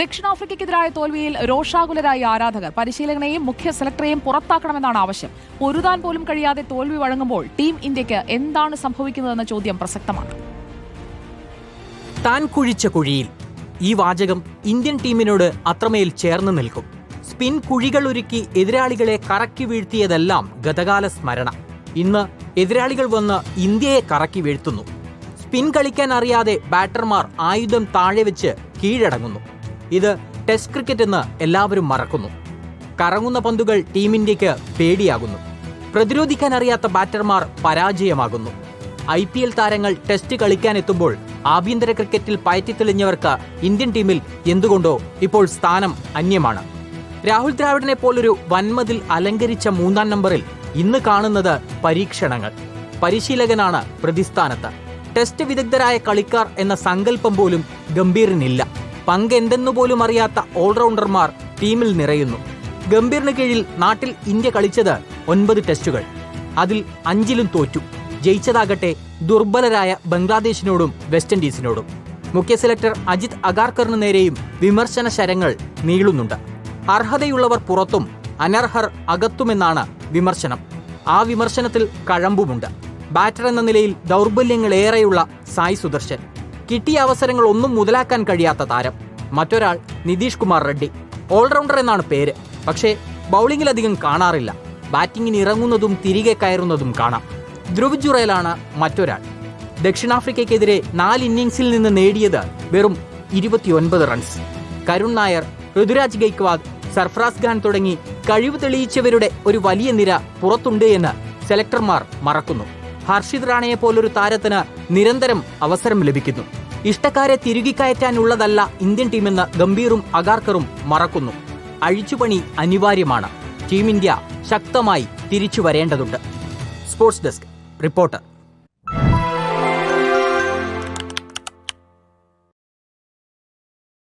ദക്ഷിണാഫ്രിക്കയ്ക്കെതിരായ തോൽവിയിൽ രോഷാകുലരായ ആരാധകർ പരിശീലകനെയും മുഖ്യ സെലക്ടറെയും പുറത്താക്കണമെന്നാണ് ആവശ്യം. പൊരുതാൻ പോലും കഴിയാതെ തോൽവി വഴങ്ങുമ്പോൾ ടീം ഇന്ത്യയ്ക്ക് എന്താണ് സംഭവിക്കുന്നതെന്ന ചോദ്യം പ്രസക്തമാണ്. താൻ കുഴിച്ച കുഴിയിൽ ഈ വാചകം ഇന്ത്യൻ ടീമിനോട് അത്രമേൽ ചേർന്ന് നിൽക്കും. സ്പിൻ കുഴികൾ ഒരുക്കി എതിരാളികളെ കറക്കി വീഴ്ത്തിയതെല്ലാം ഗതകാല സ്മരണ. ഇന്ന് എതിരാളികൾ വന്ന് ഇന്ത്യയെ കറക്കി വീഴ്ത്തുന്നു. സ്പിൻ കളിക്കാൻ അറിയാതെ ബാറ്റർമാർ ആയുധം താഴെ വെച്ച് കീഴടങ്ങുന്നു. ഇത് ടെസ്റ്റ് ക്രിക്കറ്റ് എന്ന് എല്ലാവരും മറക്കുന്നു. കറങ്ങുന്ന പന്തുകൾ ടീം ഇന്ത്യയ്ക്ക് പേടിയാകുന്നു. പ്രതിരോധിക്കാൻ അറിയാത്ത ബാറ്റർമാർ പരാജയമാകുന്നു. ഐ പി എൽ താരങ്ങൾ ടെസ്റ്റ് കളിക്കാനെത്തുമ്പോൾ ആഭ്യന്തര ക്രിക്കറ്റിൽ പയറ്റി തെളിഞ്ഞവർക്ക് ഇന്ത്യൻ ടീമിൽ എന്തുകൊണ്ടോ ഇപ്പോൾ സ്ഥാനം അന്യമാണ്. രാഹുൽ ദ്രാവിഡിനെ പോലൊരു വൻമതിൽ അലങ്കരിച്ച മൂന്നാം നമ്പറിൽ ഇന്ന് കാണുന്നത് പരീക്ഷണങ്ങൾ. പരിശീലകനാണ് പ്രതിസ്ഥാനത്ത്. ടെസ്റ്റ് വിദഗ്ധരായ കളിക്കാർ എന്ന സങ്കല്പം പോലും ഗംഭീറിനില്ല പങ്കെന്തെന്നു പോലും അറിയാത്ത ഓൾറൗണ്ടർമാർ ടീമിൽ നിറയുന്നു. ഗംഭീറിന് കീഴിൽ നാട്ടിൽ ഇന്ത്യ കളിച്ചത് ഒൻപത് ടെസ്റ്റുകൾ. അതിൽ അഞ്ചിലും തോറ്റു. ജയിച്ചതാകട്ടെ ദുർബലരായ ബംഗ്ലാദേശിനോടും വെസ്റ്റ് ഇൻഡീസിനോടും. മുഖ്യ സെലക്ടർ അജിത് അഗാർക്കറിന് നേരെയും വിമർശന ശരങ്ങൾ നീളുന്നുണ്ട്. അർഹതയുള്ളവർ പുറത്തും അനർഹർ അകത്തുമെന്നാണ് വിമർശനം. ആ വിമർശനത്തിൽ കഴമ്പുമുണ്ട്. ബാറ്റർ എന്ന നിലയിൽ ദൗർബല്യങ്ങളേറെയുള്ള സായി സുദർശൻ. കിട്ടിയ അവസരങ്ങൾ ഒന്നും മുതലാക്കാൻ കഴിയാത്ത താരം. മറ്റൊരാൾ നിതീഷ് കുമാർ റെഡ്ഡി. ഓൾറൗണ്ടർ എന്നാണ് പേര്. പക്ഷേ ബൗളിങ്ങിലധികം കാണാറില്ല. ബാറ്റിങ്ങിന് ഇറങ്ങുന്നതും തിരികെ കയറുന്നതും കാണാം. ധ്രുവ് ജുറേലാണ് മറ്റൊരാൾ. ദക്ഷിണാഫ്രിക്കയ്ക്കെതിരെ നാല് ഇന്നിംഗ്സിൽ നിന്ന് നേടിയത് വെറും ഇരുപത്തിയൊൻപത് റൺസ്. കരുൺ നായർ ഋതുരാജ് ഗെയ്ക്വാദ് സർഫ്രാസ് ഖാൻ തുടങ്ങി കഴിവ് തെളിയിച്ചവരുടെ ഒരു വലിയ നിര പുറത്തുണ്ട് എന്ന് സെലക്ടർമാർ മറക്കുന്നു. ഹർഷിത് റാണയെ പോലൊരു താരത്തിന് നിരന്തരം അവസരം ലഭിക്കുന്നു. ഇഷ്ടക്കാരെ തിരുകി കയറ്റാനുള്ളതല്ല ഇന്ത്യൻ ടീമെന്ന് ഗംഭീറും അഗാർക്കറും മറക്കുന്നു. അഴിച്ചുപണി അനിവാര്യമാണ്. ടീം ഇന്ത്യ ശക്തമായി തിരിച്ചു വരേണ്ടതുണ്ട് സ്പോർട്സ് ഡെസ്ക് റിപ്പോർട്ടർ